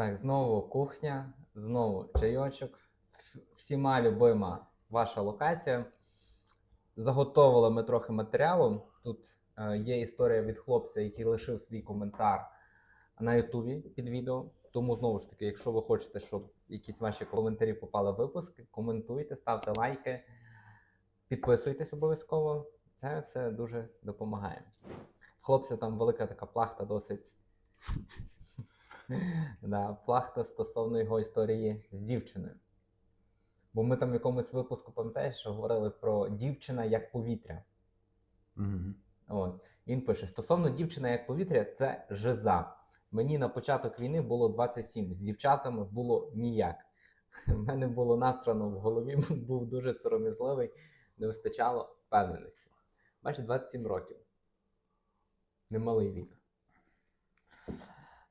Так, знову кухня, знову чайочок. Всіма любима ваша локація. Заготовили ми трохи матеріалу. Тут е, є історія від хлопця, який лишив свій коментар на Ютубі під відео. Тому знову ж таки, якщо ви хочете, щоб якісь ваші коментарі попали в випуск, коментуйте, ставте лайки, підписуйтесь обов'язково. Це все дуже допомагає. Хлопця там велика така плахта досить. Да, плахта стосовно його історії з дівчиною. Бо ми там в якомусь випуску, пам'ятаєш, що говорили про дівчина як повітря. Мгм. От. Він пише: стосовно дівчина як повітря, це жиза. Мені на початок війни було 27, з дівчатами було ніяк. У мене було насрано в голові, був дуже сором'язливий, не вистачало впевненості. Бачиш, 27 років. Немалий вік.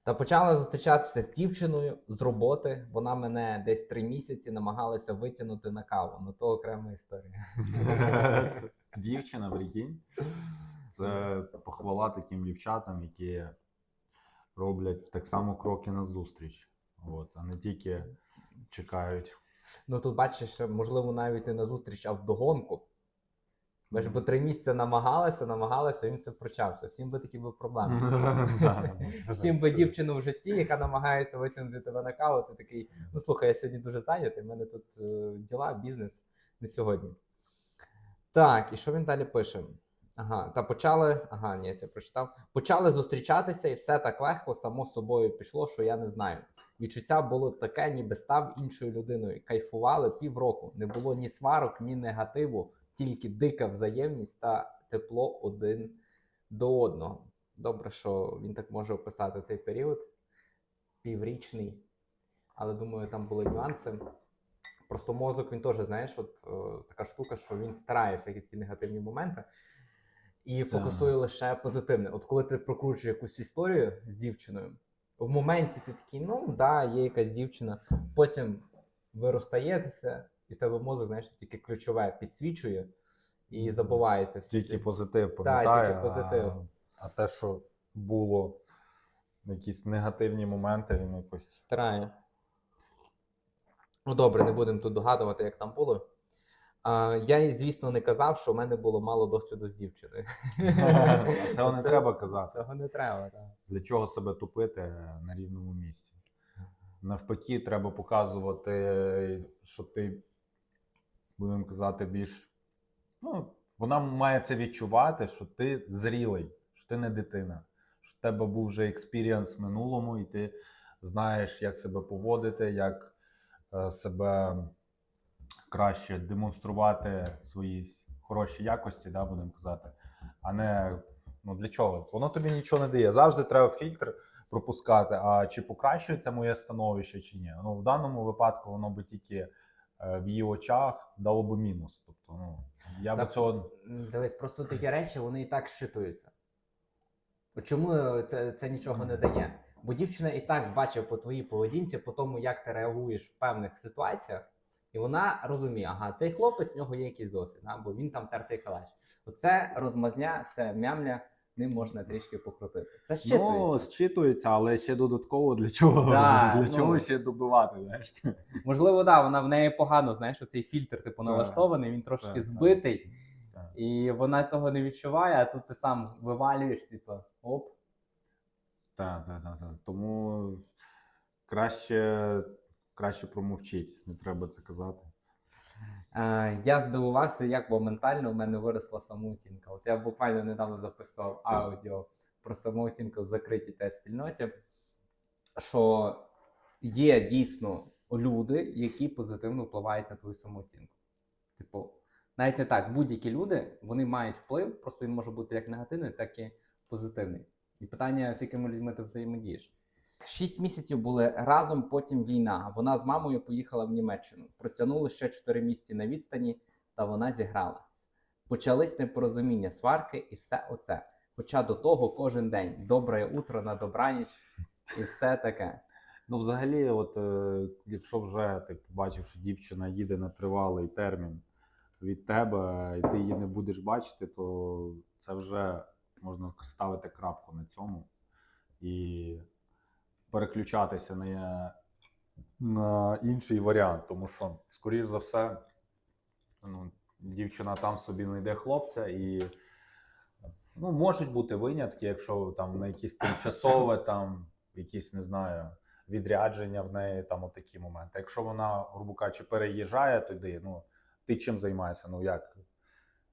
Та почала зустрічатися з дівчиною з роботи. Вона мене десь три місяці намагалася витягнути на каву. Ну то окрема історія. Дівчина, прикинь. Це похвала таким дівчатам, які роблять так само кроки назустріч. От, а не тільки чекають. Ну тут бачиш, можливо, навіть не на зустріч, а вдогонку. Бо ж бо три місяці намагалася, намагалася, він все прочався. Всім би такі був проблеми. Всім би дівчину в житті, яка намагається витягнути тебе на каву, ти такий, ну слухай, я сьогодні дуже зайнятий, в мене тут е, діла, бізнес не сьогодні. Так, і що він далі пише? Ага, та почали. Ага, ні, це прочитав. Почали зустрічатися, і все так легко, само собою пішло, що я не знаю. Відчуття було таке, ніби став іншою людиною. Кайфували півроку. Не було ні сварок, ні негативу, тільки дика взаємність та тепло один до одного. Добре, що він так може описати цей період піврічний, але думаю, там були нюанси. Просто мозок він теж, знаєш, от е, така штука, що він старає всякі такі негативні моменти і фокусує лише позитивне. От коли ти прокручуєш якусь історію з дівчиною, в моменті ти такий, ну да, є якась дівчина, потім ви розстаєтеся, і в тебе мозок, знаєш, тільки ключове підсвічує і забувається всі. Тільки ті- позитив тільки позитив. А, а те, що було якісь негативні моменти, він якось. Старає. Ну добре, не будемо тут догадувати, як там було. А, я їй, звісно, не казав, що в мене було мало досвіду з дівчиною. А цього не треба казати. Цього не треба, так. Для чого себе тупити на рівному місці? Навпаки, треба показувати, що ти, будемо казати, більш. Ну, вона має це відчувати, що ти зрілий, що ти не дитина, що в тебе був вже експірієнс в минулому, і ти знаєш, як себе поводити, як е, себе краще демонструвати свої хороші якості, да, будемо казати, а не ну для чого? Воно тобі нічого не дає. Завжди треба фільтр пропускати. А чи покращується моє становище, чи ні? Ну в даному випадку воно би тільки в її очах дало би мінус. Тобто, ну я би Так, цього Дивись, просто такі речі вони і так щитуються. Чому е, це, це нічого не дає? Бо дівчина і так бачить по твоїй поведінці, по тому, як ти реагуєш в певних ситуаціях, і вона розуміє, ага, цей хлопець в нього є якийсь досвід, да? бо він там тертий калач. Оце розмазня, це мямля, ним можна трішки покрутити. Це щитується. ну, зчитується, але ще додатково для чого? Да, для ну. чого ще добивати? Знаєш? Можливо, да, вона в неї погано, знаєш, оцей фільтр, типу, налаштований, він трошки Так, так. збитий. Так. І вона цього не відчуває, а тут ти сам вивалюєш, типу, оп. Так, так, так, так. Тому краще, краще промовчіть, не треба це казати. Е, я здивувався, як моментально в мене виросла самооцінка. От я буквально недавно записував аудіо про самооцінку в закритій та спільноті, що є дійсно люди, які позитивно впливають на твою самооцінку. Типу, навіть не так, будь-які люди вони мають вплив, просто він може бути як негативний, так і позитивний. І питання, з якими людьми ти взаємодієш. Шість місяців були разом, потім війна. Вона з мамою поїхала в Німеччину. Протягнули ще чотири місяці на відстані, та вона зіграла. Почались непорозуміння, сварки і все оце. Хоча до того кожен день добре утро на добраніч і все таке. Ну, взагалі, от е, якщо вже ти побачив, що дівчина їде на тривалий термін від тебе, і ти її не будеш бачити, то це вже можна ставити крапку на цьому. І переключатися на, на інший варіант, тому що, скоріш за все, ну, дівчина там собі знайде хлопця і. Ну, можуть бути винятки, якщо там на якісь тимчасове, там якісь, не знаю, відрядження в неї, там отакі моменти. Якщо вона, грубо кажучи, переїжджає туди, ну ти чим займаєшся? Ну як?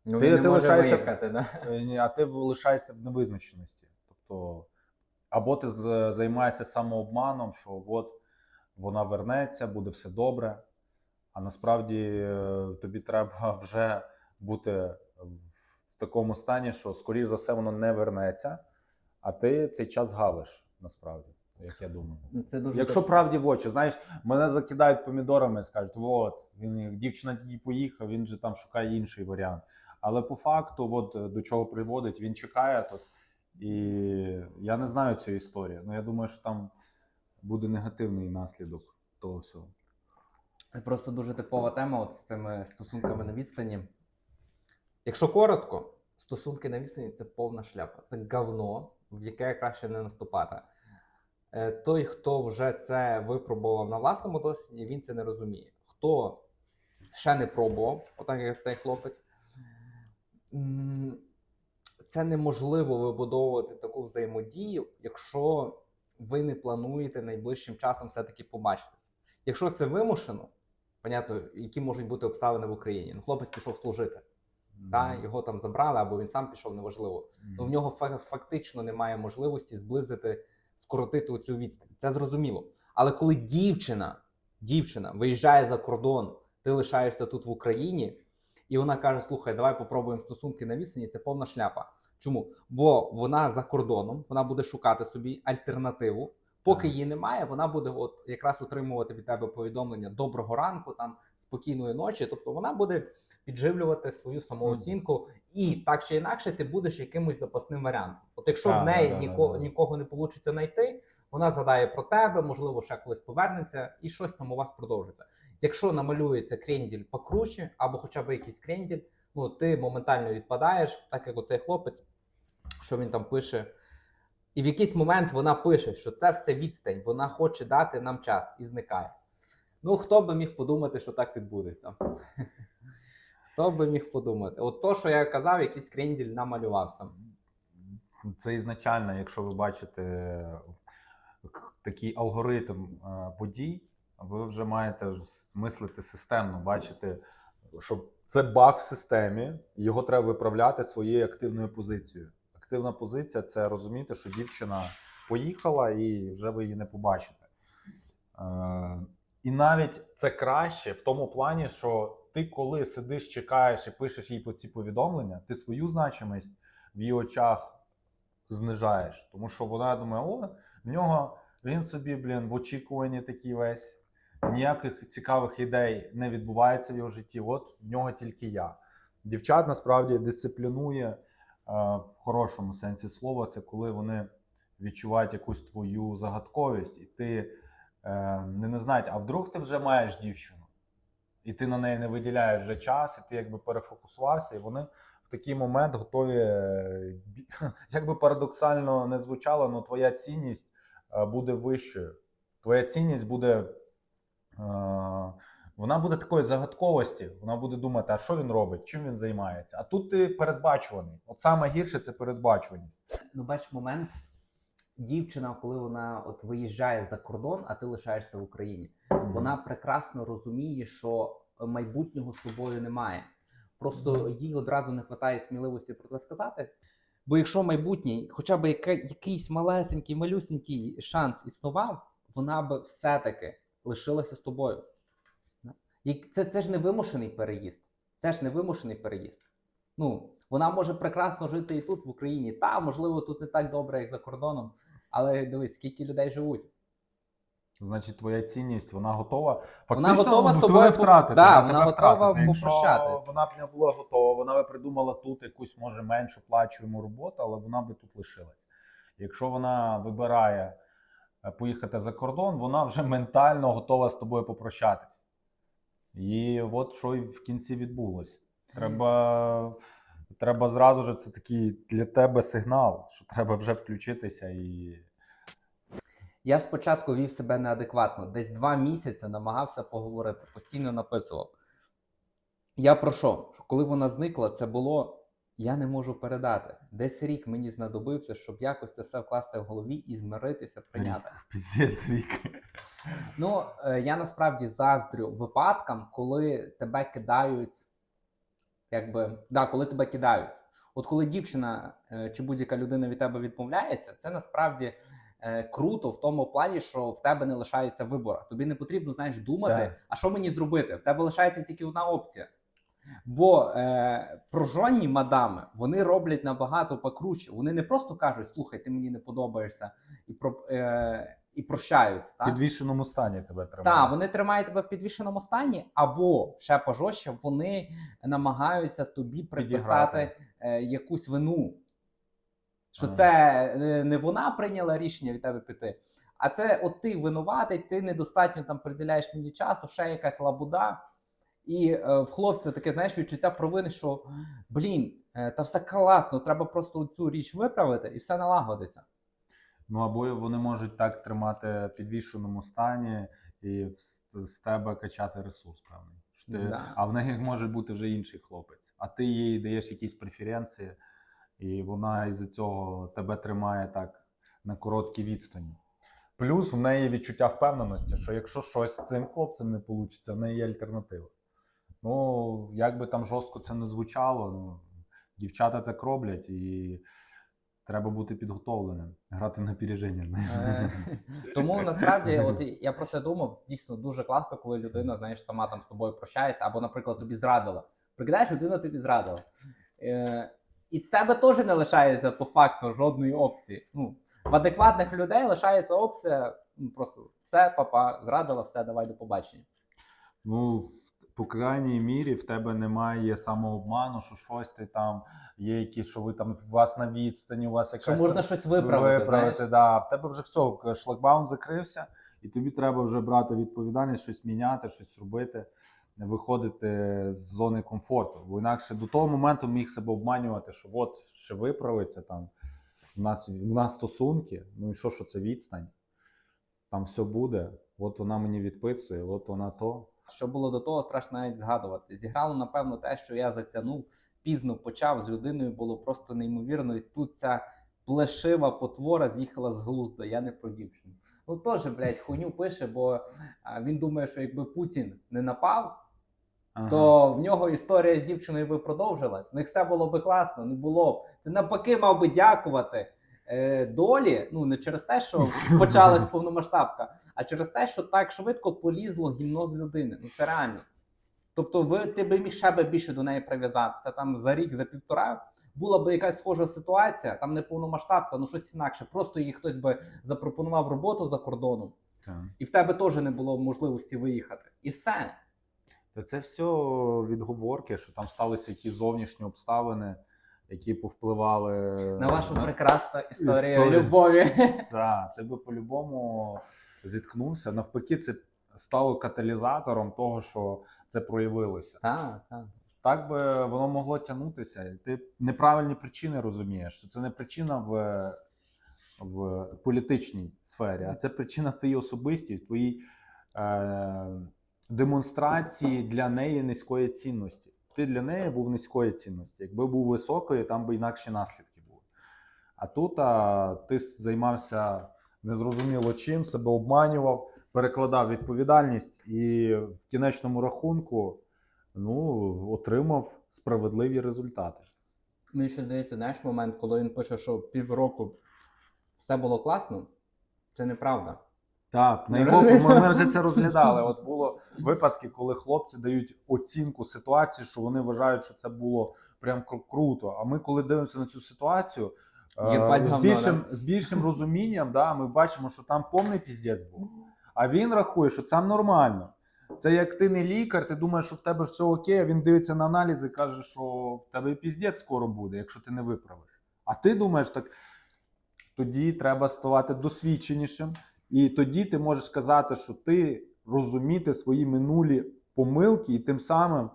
Ну, Ти- він не ти може лишаєшся- виїхати, да? Е, ні, А ти лишаєшся в невизначеності. Тобто, або ти займаєшся самообманом, що от вона вернеться, буде все добре. А насправді е, тобі треба вже бути в- такому стані, що, скоріш за все, воно не вернеться, а ти цей час гавиш, насправді, як я думаю. Ну, Це дуже Якщо так- правді в очі, знаєш, мене закидають помідорами і скажуть, от, він, дівчина тільки поїхав, він же там шукає інший варіант. Але по факту, от до чого приводить, він чекає тут. І я не знаю цієї історії. Ну я думаю, що там буде негативний наслідок того всього. Це просто дуже типова тема от з цими стосунками на відстані. Якщо коротко, стосунки на відстані це повна шляпа. Це говно, в яке краще не наступати. Е, Той, хто вже це випробував на власному досвіді, він це не розуміє. Хто ще не пробував, отак як цей хлопець, це неможливо вибудовувати таку взаємодію, якщо ви не плануєте найближчим часом все-таки побачитися. Якщо це вимушено, понятно, які можуть бути обставини в Україні. Ну, хлопець пішов служити, та, його там забрали, або він сам пішов, неважливо. Ну, в нього фактично немає можливості зблизити, скоротити цю відстань. Це зрозуміло. Але коли дівчина, дівчина виїжджає за кордон, ти лишаєшся тут в Україні, і вона каже: Слухай, давай попробуємо стосунки на відстані, це повна шляпа. Чому? Бо вона за кордоном, вона буде шукати собі альтернативу. Поки її немає, вона буде от якраз отримувати від тебе повідомлення доброго ранку, там спокійної ночі. Тобто вона буде підживлювати свою самооцінку, і так чи інакше ти будеш якимось запасним варіантом. От якщо Так, в неї да, да, ніко, да, да. нікого не вийде знайти, вона згадає про тебе, можливо, ще колись повернеться, і щось там у вас продовжиться. Якщо намалюється кренділь покруче, або хоча б якийсь кренділь, ну ти моментально відпадаєш, так як оцей хлопець, що він там пише. І в якийсь момент вона пише, що це все відстань, вона хоче дати нам час і зникає. Ну, хто би міг подумати, що так відбудеться? Хто би міг подумати? От то, що я казав, якийсь кренділь намалювався. Це ізначально, якщо ви бачите такий алгоритм е, подій, ви вже маєте мислити системно, бачити, що це баг в системі, його треба виправляти своєю активною позицією. Активна позиція це розуміти, що дівчина поїхала і вже ви її не побачите. Е, І навіть це краще в тому плані, що ти, коли сидиш, чекаєш і пишеш їй по ці повідомлення, ти свою значимість в її очах знижаєш. Тому що вона думає, о, в нього він собі, блін, в очікуванні такий весь. Ніяких цікавих ідей не відбувається в його житті. От в нього тільки я. Дівчат насправді дисциплінує е, в хорошому сенсі слова. Це коли вони відчувають якусь твою загадковість, і ти е, не, не знають, а вдруг ти вже маєш дівчину, і ти на неї не виділяєш вже час, і ти якби перефокусувався, і вони в такий момент готові, е, як би парадоксально не звучало, але твоя цінність е, буде вищою. Твоя цінність буде. Е, Вона буде такої загадковості, вона буде думати, а що він робить, чим він займається. А тут ти передбачуваний. От саме гірше це передбачуваність. Ну, бач, момент. Дівчина, коли вона от виїжджає за кордон, а ти лишаєшся в Україні, вона прекрасно розуміє, що майбутнього з тобою немає. Просто їй одразу не вистачає сміливості про це сказати. Бо якщо майбутнє, хоча б якийсь малесенький, малюсенький шанс існував, вона б все-таки лишилася з тобою. І це, це ж не вимушений переїзд. Це ж не вимушений переїзд. Ну, вона може прекрасно жити і тут, в Україні. Та, можливо, тут не так добре, як за кордоном. Але дивись, скільки людей живуть. Значить, твоя цінність, вона готова. Вона готова з тобою втратити. Да, тебе вона готова втратити. Вона б не була готова, вона би придумала тут якусь, може, меншу плачуємо роботу, але вона би тут лишилась. Якщо вона вибирає поїхати за кордон, вона вже ментально готова з тобою попрощатись. І от що і в кінці відбулось. Треба, треба зразу ж це такий для тебе сигнал, що треба вже включитися і. Я спочатку вів себе неадекватно, десь два місяці намагався поговорити, постійно написував. Я про? Що Коли вона зникла, це було. Я не можу передати. Десь рік мені знадобився, щоб якось це все вкласти в голові і змиритися, прийняти. Піздець рік. Ну, е, я насправді заздрю випадкам, коли тебе кидають, якби, да, коли тебе кидають. От коли дівчина е, чи будь-яка людина від тебе відмовляється, це насправді е, круто в тому плані, що в тебе не лишається вибору. Тобі не потрібно, знаєш, думати, Так. а що мені зробити? В тебе лишається тільки одна опція. Бо е, прожонні мадами вони роблять набагато покруче. Вони не просто кажуть, слухай, ти мені не подобаєшся, і про, е, і прощають. В підвішеному стані тебе тримають. Так, вони тримають тебе в підвішеному стані, або ще пожорстче, вони намагаються тобі приписати е, якусь вину. Що це е, не вона прийняла рішення від тебе піти, а це от ти винуватий, ти недостатньо там приділяєш мені часу, ще якась лабуда. І е, в хлопця таке, знаєш, відчуття провини, що блін, е, та все класно, треба просто цю річ виправити і все налагодиться. Ну або вони можуть так тримати в підвішеному стані і з, з тебе качати ресурс певний. Що ти, Да. А в них може бути вже інший хлопець. А ти їй даєш якісь преференції, і вона із-за цього тебе тримає так на короткій відстані. Плюс в неї відчуття впевненості, що якщо щось з цим хлопцем не вийде, в неї є альтернатива. Ну, як би там жорстко це не звучало, ну, дівчата так роблять, і треба бути підготовленим, грати на знаєш. Е, Тому насправді, от я про це думав, дійсно дуже класно, коли людина, знаєш, сама там з тобою прощається, або, наприклад, тобі зрадила. Прикидаєш, людина тобі зрадила. Е, і тебе теж не лишається по факту жодної опції. Ну, в адекватних людей лишається опція ну, просто все, папа, зрадила, все, давай до побачення. Ну, по крайній мірі, в тебе немає самообману, що щось ти там, є якісь, що ви там у вас на відстані, у вас Що якась можна там- щось виправити. виправити знаєш? да. В тебе вже все, шлагбаум закрився, і тобі треба вже брати відповідальність, щось міняти, щось робити, виходити з зони комфорту. Бо інакше до того моменту міг себе обманювати, що от ще виправиться там. У нас, у нас стосунки, ну і що, що це відстань? Там все буде. От вона мені відписує, от вона то. Що було до того, страшно навіть згадувати. Зіграло, напевно, те, що я затягнув, пізно почав з людиною, було просто неймовірно. І тут ця плешива потвора з'їхала з глузда. Я не про дівчину. Ну теж, блядь, хуйню пише, бо він думає, що якби Путін не напав, Ага. то в нього історія з дівчиною би продовжилась. В них все було би класно, не було б. Ти навпаки мав би дякувати долі. Ну не через те, що почалась повномасштабка, а через те, що так швидко полізло гімно з людини. Ну це реально. Тобто, ви ти би міг ще би більше до неї прив'язатися. Там за рік, за півтора була би якась схожа ситуація, там не повномасштабка, ну щось інакше. Просто їй хтось би запропонував роботу за кордоном, Так. і в тебе теж не було можливості виїхати. І все. Та це все відговорки, що там сталися якісь зовнішні обставини, які повпливали На вашу прекрасну історію історію. любові. Так, ти би по-любому зіткнувся. Навпаки, це стало каталізатором того, що це проявилося. Так, так. Так би воно могло тягнутися. Ти неправильні причини розумієш, що це не причина в, в політичній сфері, а це причина твоїй особистій, твоїй е, демонстрації для неї низької цінності. Ти для неї був низької цінності. Якби був високою, там би інакші наслідки були. А тут а, ти займався незрозуміло чим, себе обманював, перекладав відповідальність і в кінечному рахунку ну, отримав справедливі результати. Мені ще здається, знаєш, момент, коли він пише, що півроку все було класно, це неправда. Так, на Ну, ми, ми вже це розглядали. От було випадки, коли хлопці дають оцінку ситуації, що вони вважають, що це було прям круто. А ми, коли дивимося на цю ситуацію, е, з, більшим, з більшим розумінням, да, ми бачимо, що там повний піздець був. А він рахує, що це нормально. Це як ти не лікар, ти думаєш, що в тебе все окей, а він дивиться на аналізи і каже, що в тебе піздець скоро буде, якщо ти не виправиш. А ти думаєш, так тоді треба ставати досвідченішим, і тоді ти можеш сказати, що ти розуміти свої минулі помилки, і тим самим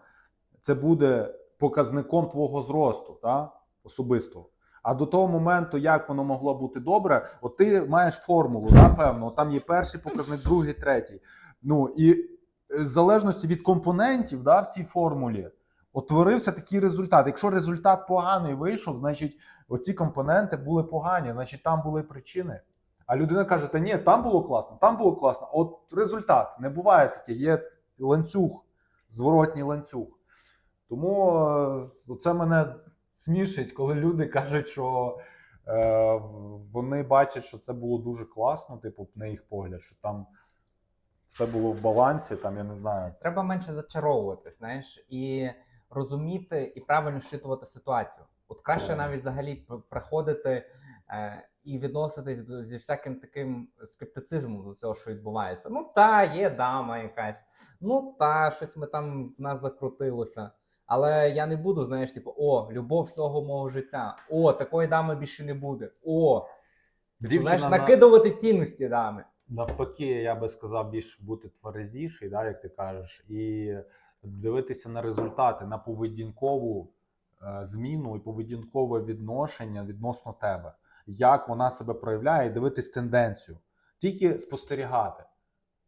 це буде показником твого зросту та, особистого. А до того моменту, як воно могло бути добре, от ти маєш формулу, да, певно, там є перший показник, другий, третій. Ну і е, в залежності від компонентів да, в цій формулі утворився такий результат. Якщо результат поганий вийшов, значить оці компоненти були погані, значить там були причини. А людина каже: Та ні, там було класно, там було класно. От результат не буває таке, є ланцюг, зворотній ланцюг. Тому е, це мене смішить, коли люди кажуть, що е, вони бачать, що це було дуже класно, типу, на їх погляд, що там все було в балансі, там я не знаю. Треба менше зачаровуватись, знаєш, і розуміти і правильно щитувати ситуацію. От краще навіть взагалі приходити е, і відноситись до, зі всяким таким скептицизмом до цього, що відбувається. Ну та, є дама якась, ну та, щось ми там в нас закрутилося. Але я не буду, знаєш, типу, о, любов всього мого життя. О, такої дами більше не буде. О, типу, знаєш, на- накидувати цінності дами. Навпаки, я би сказав, більш бути тверезіший, да, як ти кажеш, і дивитися на результати, на поведінкову е, зміну і поведінкове відношення відносно тебе, як вона себе проявляє, і дивитись тенденцію, тільки спостерігати.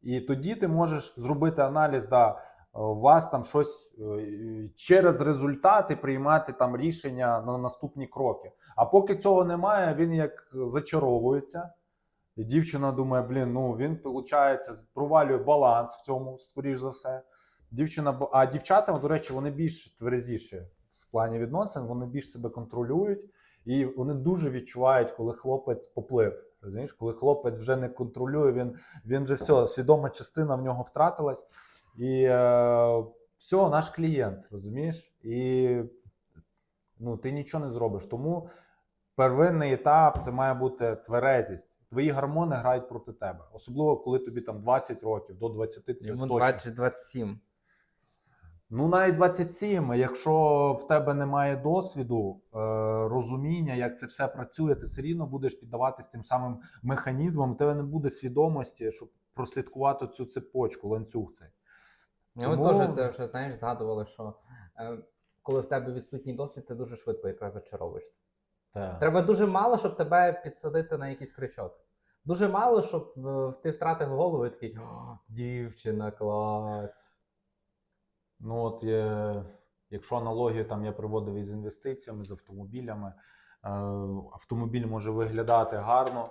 І тоді ти можеш зробити аналіз, да, е, у вас там щось е, через результати приймати там рішення на наступні кроки. А поки цього немає, він як зачаровується. І дівчина думає, блін, ну він виходить, провалює баланс в цьому, скоріш за все. Дівчина, а дівчата, до речі, вони більш тверезіші в плані відносин, вони більш себе контролюють, і вони дуже відчувають, коли хлопець поплив. Розумієш, коли хлопець вже не контролює, він, він же все, свідома частина в нього втратилась. І е, все, наш клієнт, розумієш? І ну, ти нічого не зробиш. Тому первинний етап це має бути тверезість. Твої гормони грають проти тебе, особливо коли тобі там 20 років до 20 це Йому точно. 20-27. Ну, навіть 27, якщо в тебе немає досвіду, е, розуміння, як це все працює, ти все рівно будеш піддаватись тим самим механізмам, у тебе не буде свідомості, щоб прослідкувати цю цепочку, ланцюг цей. Ми Тому- теж це вже знаєш, згадували, що е, коли в тебе відсутній досвід, ти дуже швидко якраз зачаровуєшся. Треба дуже мало, щоб тебе підсадити на якийсь крючок. Дуже мало, щоб е, ти втратив голову і такий дівчина, клас. Ну, от є, якщо аналогію там я приводив із інвестиціями, з автомобілями, е, автомобіль може виглядати гарно,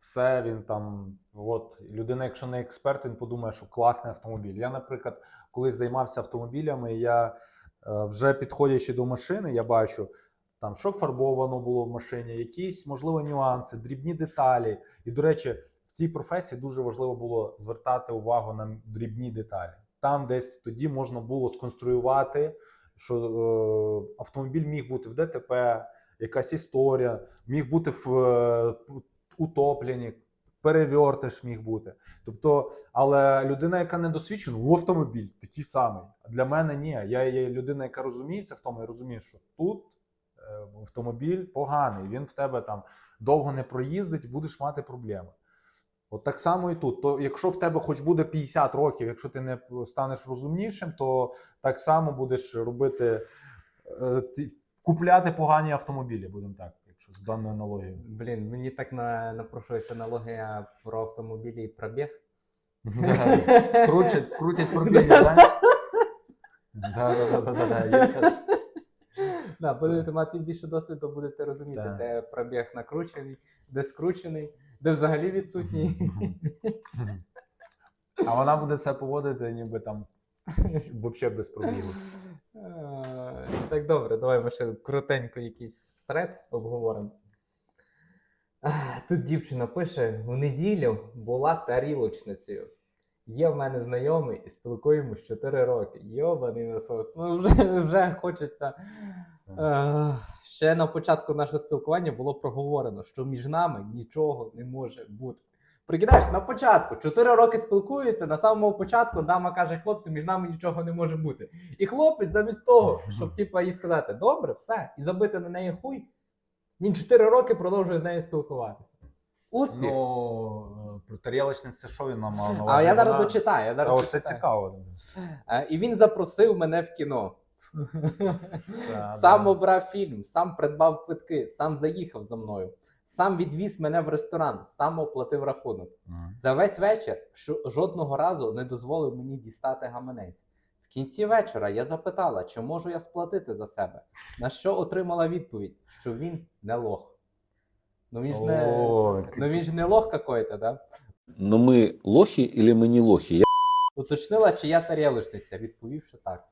все він там. От людина, якщо не експерт, він подумає, що класний автомобіль. Я, наприклад, колись займався автомобілями, я е, вже підходячи до машини, я бачу. Там що фарбовано було в машині, якісь можливо нюанси, дрібні деталі. І, до речі, в цій професії дуже важливо було звертати увагу на дрібні деталі. Там десь тоді можна було сконструювати, що е, автомобіль міг бути в ДТП, якась історія, міг бути в е, утопленні, перевертиш міг бути. Тобто, але людина, яка не досвідчена, у автомобіль такий самий. Для мене ні. Я є людина, яка розуміється в тому і розуміє, що тут е, автомобіль поганий, він в тебе там довго не проїздить, будеш мати проблеми. От так само і тут. То якщо в тебе хоч буде 50 років, якщо ти не станеш розумнішим, то так само будеш робити е, ти- купляти погані автомобілі, будемо так, якщо з даною аналогією. Блін, мені так на, напрошується аналогія про автомобілі і пробіг. Крутять, крутять пробіги, знаєш? Будете мати більше досвіду, будете розуміти, де пробіг накручений, де скручений, де взагалі відсутній. А вона буде себе поводити, ніби там взагалі без пробігу. Е, Так, добре, давай ми ще крутенько якийсь стрет обговоримо. Тут дівчина пише: у неділю була тарілочницею. Є в мене знайомий і спілкуємось 4 роки. Йобаний насос. Ну вже, вже хочеться. Е, ще на початку нашого спілкування було проговорено, що між нами нічого не може бути. Прикидаєш, на початку 4 роки спілкуються, на самому початку дама каже хлопцю, між нами нічого не може бути. І хлопець, замість того, щоб типа їй сказати, добре, все, і забити на неї хуй, він 4 роки продовжує з нею спілкуватися. Успіх. Ну, про тарілочниць це що він нам мав на а я зараз дочитаю. Я зараз оце дочитаю. цікаво. Е, І він запросив мене в кіно. Сам обрав фільм, сам придбав квитки, сам заїхав за мною, сам відвіз мене в ресторан, сам оплатив рахунок. За весь вечір жодного разу не дозволив мені дістати гаманець. В кінці вечора я запитала, чи можу я сплатити за себе. На що отримала відповідь, що він не лох. Ну він ж не, ну, він ж не лох какой-то, да? Но мы лохи или мы не лохи? Я Уточнила, чи я тарілочниця, відповів, що так.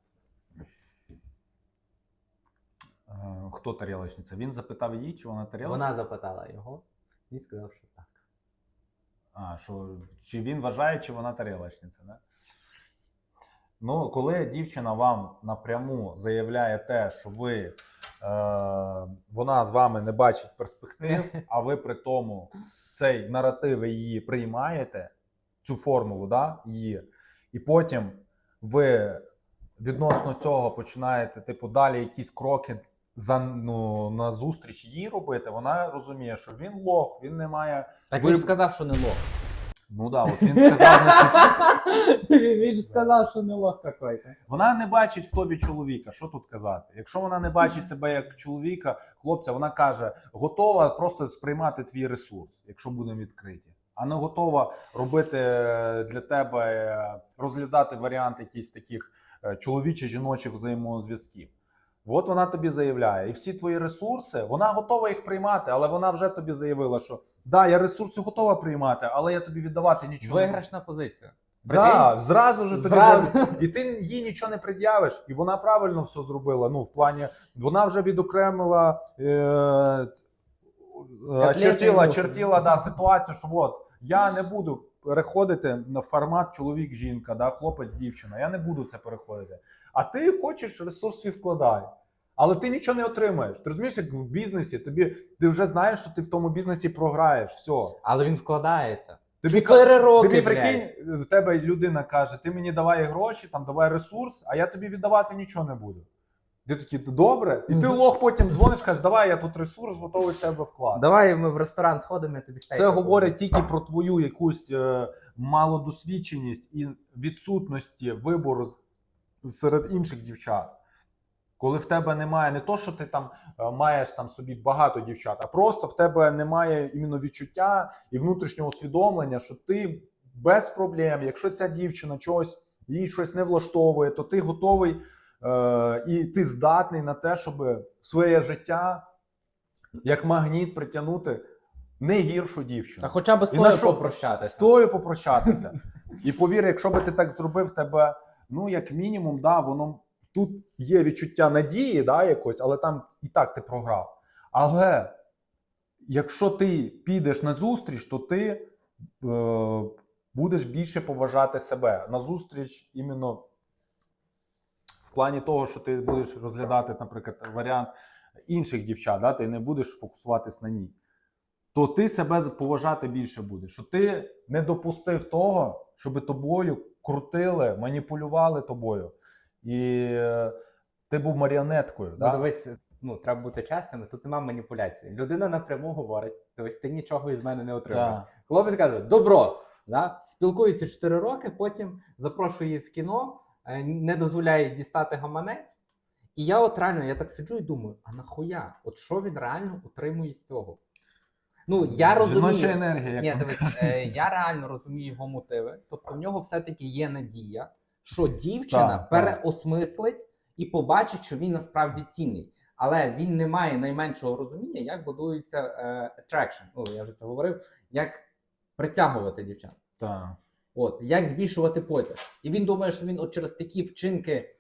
Е, Хто тарілочниця? Він запитав її, чи вона тарілочниця? Вона запитала його, він сказав, що так. А, що, чи він вважає, чи вона тарілочниця, да? Ну, коли дівчина вам напряму заявляє те, що ви, е, вона з вами не бачить перспектив, а ви при тому цей наратив її приймаєте, цю формулу, да, її, і потім ви відносно цього починаєте, типу, далі якісь кроки за, ну, на зустріч їй робити, вона розуміє, що він лох, він не має. Так він ж сказав, що не лох. Ну да, от він сказав, значить, Він він ж сказав, що не лох какой-то. Вона не бачить в тобі чоловіка. Що тут казати? Якщо вона не бачить тебе як чоловіка, хлопця, вона каже, готова просто сприймати твій ресурс, якщо будемо відкриті, а не готова робити е, для тебе, е, розглядати варіант якісь таких е, чоловічих жіночих взаємозв'язків. От вона тобі заявляє, і всі твої ресурси, вона готова їх приймати, але вона вже тобі заявила, що да, я ресурси готова приймати, але я тобі віддавати нічого. Виграшна позиція. Да, зразу ж тобі Зразу. і ти їй нічого не пред'явиш, і вона правильно все зробила. Ну, в плані, вона вже відокремила, е, е, чертила, Котлети. чертила да, ситуацію, що от я не буду переходити на формат чоловік-жінка, да, хлопець-дівчина. Я не буду це переходити. А ти хочеш ресурс свій вкладай. Але ти нічого не отримаєш. Ти розумієш, як в бізнесі, тобі ти вже знаєш, що ти в тому бізнесі програєш. Все. Але він вкладається. Тобі Чотири роки. Тобі прикинь, в тебе людина каже: ти мені давай гроші, там давай ресурс, а я тобі віддавати нічого не буду. Ти такий, добре, і ти лох потім дзвониш, кажеш, давай я тут ресурс готовий в тебе вкласти. Давай ми в ресторан сходимо, я тобі Це говорить тільки про твою якусь е, малодосвідченість і відсутності вибору з- серед інших дівчат. Коли в тебе немає не то, що ти там е, маєш там собі багато дівчат, а просто в тебе немає іменно відчуття і внутрішнього усвідомлення, що ти без проблем, якщо ця дівчина чогось їй щось не влаштовує, то ти готовий е, і ти здатний на те, щоб своє життя як магніт притягнути не гіршу дівчину. Та хоча б з тою попрощатися. З тою попрощатися. І повір, якщо би ти так зробив, тебе, ну, як мінімум, да, воно тут є відчуття надії, да, якось, але там і так ти програв. Але якщо ти підеш на зустріч, то ти е, будеш більше поважати себе. На зустріч іменно в плані того, що ти будеш розглядати, наприклад, варіант інших дівчат, да, ти не будеш фокусуватись на ній то ти себе поважати більше будеш. Що ти не допустив того, щоб тобою крутили, маніпулювали тобою. І е, ти був маріонеткою. Ну, да? дивись, ну треба бути чесними, тут нема маніпуляції. Людина напряму говорить: дивись, ти нічого від мене не отримаєш. Так. Хлопець каже: добро. Да? Спілкується 4 роки, потім запрошує її в кіно, е, не дозволяє дістати гаманець. І я от реально я так сиджу і думаю: а нахуя? От що він реально отримує з цього? Ну, я розумію. Жіноча енергія. Як Ні, дивись, е, я реально розумію його мотиви. Тобто в нього все-таки є надія, що дівчина Так, так. переосмислить і побачить, що він насправді цінний. Але він не має найменшого розуміння, як будується е, attraction. Ну, я вже це говорив, як притягувати дівчат. Так. От, як збільшувати потяг. І він думає, що він от через такі вчинки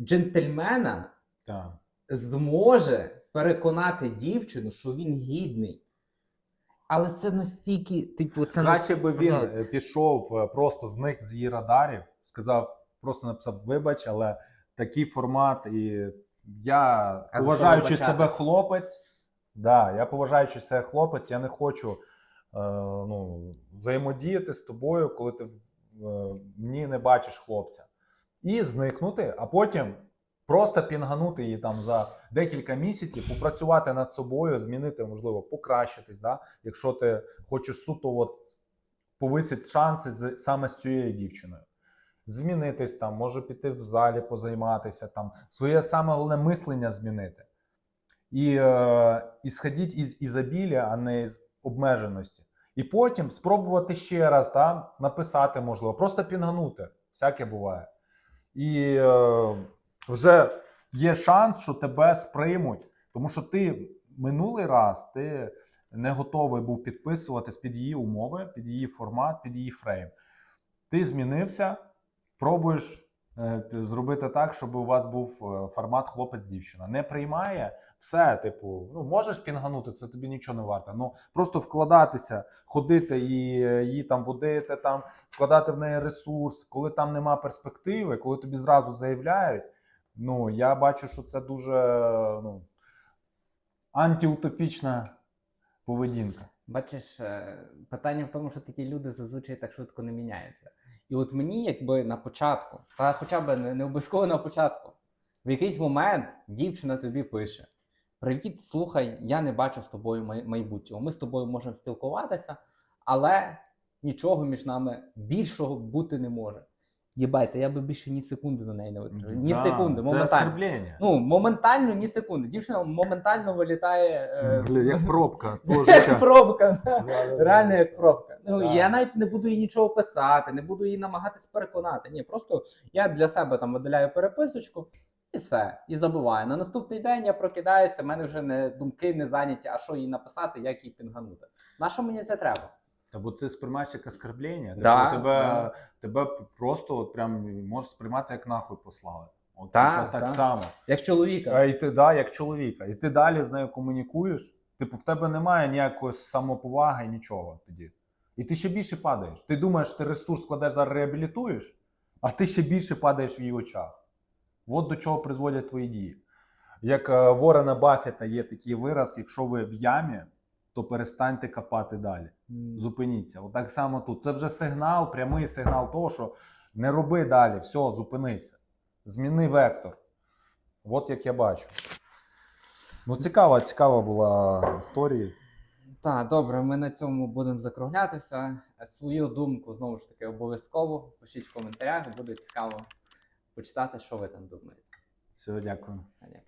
джентльмена Так. зможе переконати дівчину, що він гідний. Але це настільки, типу, це Краще би він е, пішов, е, просто зник з її радарів, сказав, просто написав: вибач, але такий формат, і я, А за поважаючи себе хлопець, да, я поважаючи себе хлопець, я не хочу е, ну, взаємодіяти з тобою, коли ти в- е, мені не бачиш хлопця. І зникнути, а потім просто пінганути її там за декілька місяців, попрацювати над собою, змінити, можливо, покращитись. Да? Якщо ти хочеш суто от, повисити шанси з, саме з цією дівчиною. Змінитись там, може піти в залі, позайматися там, своє саме головне мислення змінити. І, е, і сходіть із ізобілля, а не з обмеженості. І потім спробувати ще раз там написати, можливо, просто пінганути. Всяке буває. І е, вже є шанс, що тебе сприймуть, тому що ти минулий раз ти не готовий був підписуватись під її умови, під її формат, під її фрейм. Ти змінився, пробуєш е, зробити так, щоб у вас був е, формат хлопець-дівчина. Не приймає все, типу, ну можеш пінганути, це тобі нічого не варто. Ну просто вкладатися, ходити і е, її там водити, там вкладати в неї ресурс, коли там нема перспективи, коли тобі зразу заявляють. Ну я бачу, що це дуже ну, антиутопічна поведінка. Бачиш, е, питання в тому, що такі люди зазвичай так швидко не міняються. І от мені, якби на початку, та хоча б не, не обов'язково на початку, в якийсь момент дівчина тобі пише: Привіт, слухай, я не бачу з тобою майбутнього. Ми з тобою можемо спілкуватися, але нічого між нами більшого бути не може. Єбайте, я би більше ні секунди на неї не витратив. Ні Да, секунди, моментально. оскорблення. Ну, моментально ні секунди. Дівчина моментально вилітає. е, як пробка як пробка. Реально як пробка. Ну Да. я навіть не буду їй нічого писати, не буду її намагатись переконати. Ні, просто я для себе там видаляю переписочку і все. І забуваю. На наступний день я прокидаюся, в мене вже не думки не зайняті, а що їй написати, як їй пінганути. На що мені це треба? Та бо ти сприймаєш як оскорблення. Да, тебе, да. тебе просто от прям можеш сприймати як нахуй послали. От, типу, так да. само. Як чоловіка. І ти да, як чоловіка. І ти далі з нею комунікуєш. Типу, в тебе немає ніякої самоповаги, нічого тоді. І ти ще більше падаєш. Ти думаєш, ти ресурс складеш зараз реабілітуєш, а ти ще більше падаєш в її очах. От до чого призводять твої дії. Як е, Ворена Баффета є такий вираз: якщо ви в ямі, то перестаньте копати далі. Зупиніться. От так само тут. Це вже сигнал, прямий сигнал того, що не роби далі, все, зупинися. Зміни вектор. От як я бачу. Ну, цікава, цікава була історія. Так, добре, ми на цьому будемо закруглятися. Свою думку знову ж таки обов'язково пишіть в коментарях, буде цікаво почитати, що ви там думаєте. Все, дякую. Все, дякую.